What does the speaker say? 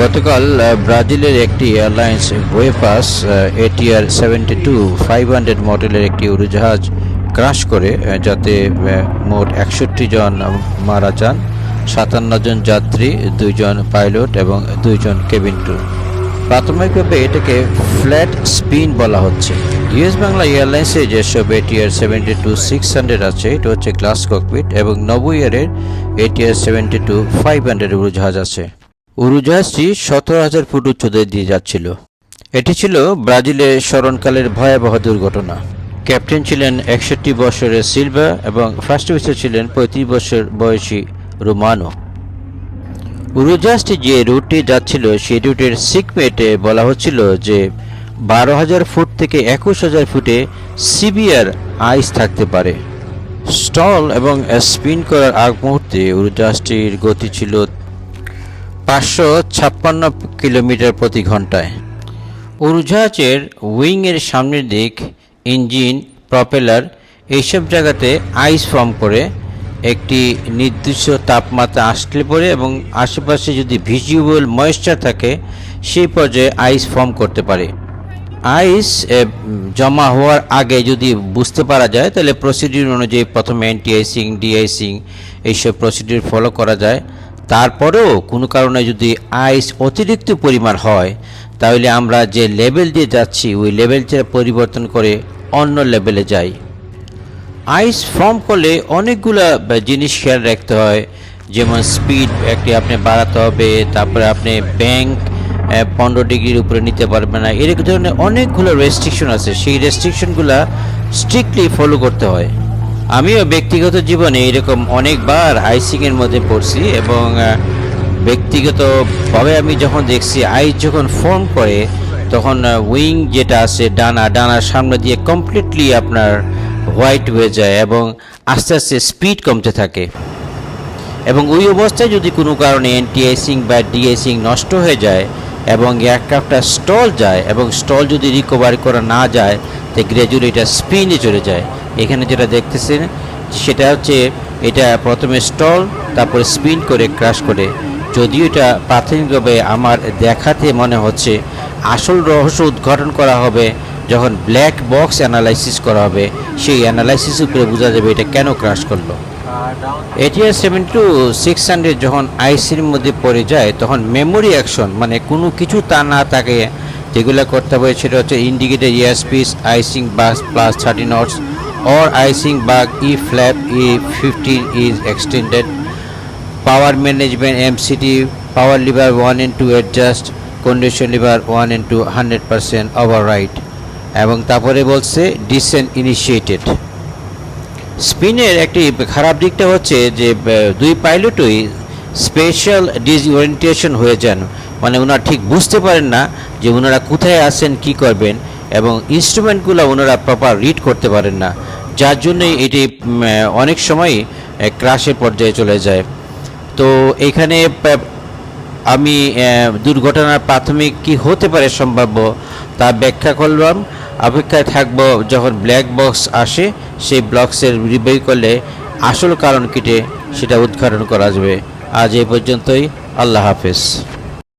গতকাল ব্রাজিলের একটি airlines Voepass ATR seventy two five hundred মডেলের একটি উড়োজাহাজ ক্রাশ করে যাতে মোট একষট্টি জন মারা যান, সাতান্ন জন যাত্রী দুইজন পাইলট এবং দুইজন কেবিন ক্রু। প্রাথমিকভাবে এটাকে ফ্ল্যাট স্পিন বলা হচ্ছে। ইউএস বাংলা এয়ারলাইন্সে যেসব ATR seventy two six hundred আছে, এটা হচ্ছে গ্লাস ককপিট এবং নবো ইয়ারের ATR seventy two five hundred উড়োজাহাজ আছে। উড়োজাহাজটি সতেরো হাজার ফুট উচ্চতা দিয়ে যাচ্ছিল। এটি ছিল ব্রাজিলের স্মরণকালের ভয়াবহ দুর্ঘটনা। ক্যাপ্টেন ছিলেন একষট্টি বছরের সিলভা এবং ফার্স্ট অফিসার ছিলেন পঁয়ত্রিশ বছর বয়সী রোমানো। উড়োজাহাজটি যে রুটটি যাচ্ছিল, সেই রুটের সিকমেটে বলা হচ্ছিল যে বারো হাজার ফুট থেকে একুশ হাজার ফুটে সিভিয়ার আইস থাকতে পারে। স্টল এবং স্পিন করার আগ মুহূর্তে উড়োজাহাজটির গতি ছিল পাঁচশো ছাপ্পান্ন কিলোমিটার প্রতি ঘন্টায়। উড়োজাহাজের উইংয়ের সামনের দিক ইঞ্জিন, প্রপেলার এইসব জায়গাতে আইস ফর্ম করে একটি নির্দিষ্ট তাপমাত্রা আসলে পরে এবং আশেপাশে যদি ভিজুয়াল ময়েশ্চার থাকে, সেই পর্যায়ে আইস ফর্ম করতে পারে। আইস জমা হওয়ার আগে যদি বুঝতে পারা যায়, তাহলে প্রসিডিউর অনুযায়ী প্রথমে অ্যান্টি আইসিং ডিআইসিং এইসব প্রসিডিউর ফলো করা যায়। তারপরেও কোনো কারণে যদি আইস অতিরিক্ত পরিমাণ হয়, তাহলে আমরা যে লেভেল দিয়ে যাচ্ছি, ওই লেভেলটা পরিবর্তন করে অন্য লেভেলে যাই। আইস ফর্ম করলে অনেকগুলা জিনিস খেয়াল রাখতে হয়, যেমন স্পিড একটি আপনি বাড়াতে হবে, তারপরে আপনি ব্যাংক পনেরো ডিগ্রির উপরে নিতে পারবে না, এরকম ধরনের অনেকগুলো রেস্ট্রিকশন আছে, সেই রেস্ট্রিকশনগুলো স্ট্রিক্টলি ফলো করতে হয়। আমিও ব্যক্তিগত জীবনে এরকম অনেকবার আইসিংয়ের মধ্যে পড়ছি এবং ব্যক্তিগতভাবে আমি যখন দেখছি আইস যখন ফর্ম করে, তখন উইং যেটা আছে, ডানা, ডানার সামনে দিয়ে কমপ্লিটলি আপনার হোয়াইট হয়ে যায় এবং আস্তে আস্তে স্পিড কমতে থাকে। এবং ওই অবস্থায় যদি কোনো কারণে এনটিআইসিং বা ডিআইসিং নষ্ট হয়ে যায় এবং এয়ারক্রাফটটা স্টল যায় এবং স্টল যদি রিকভারি করা না যায় তো গ্র্যাজুয়ালি এটা স্পিনে চলে যায়। এখানে যেটা দেখতেছেন, সেটা হচ্ছে এটা প্রথমে স্টল তারপরে স্পিন করে ক্রাশ করে। যদিও এটা প্রাথমিকভাবে আমার দেখাতে মনে হচ্ছে, আসল রহস্য উদ্ঘাটন করা হবে যখন ব্ল্যাক বক্স অ্যানালাইসিস করা হবে। সেই অ্যানালাইসিস উপরে বোঝা যাবে এটা কেন ক্রাশ করল। ATR seven two six hundred যখন আইসির মধ্যে পড়ে যায়, তখন মেমোরি অ্যাকশন মানে কোনো কিছু তা না থাকে যেগুলো করতে হবে সেটা হচ্ছে indicator airspeed icing bus plus thirty knots or icing bug E flap E fifteen is extended power management MCT power lever one in two adjust condition lever one in two hundred percent override এবং তারপরে বলছে dissent initiated স্পিনের একটি খারাপ দিকটা হচ্ছে যে দুই পাইলটই special ডিসওরিয়েন্টেশন হয়ে যান। মানে ওনারা ঠিক বুঝতে পারেন না যে ওনারা কোথায় আছেন, কি করবেন এবং ইনস্ট্রুমেন্টগুলো ওনারা প্রপার রিড করতে পারেন না। যার জন্যই এটি অনেক সময় ক্রাশের পর্যায়ে চলে যায়। তো এখানে আমি দুর্ঘটনার প্রাথমিক কি হতে পারে সম্ভাব্য তা ব্যাখ্যা করলাম। অপেক্ষায় থাকব যখন ব্ল্যাক বক্স আসে, সেই ব্লক্সের রিভিউ করলে আসল কারণ কেটে সেটা উদ্ঘাটন করা যাবে। আজ এই পর্যন্তই। আল্লাহ হাফেজ।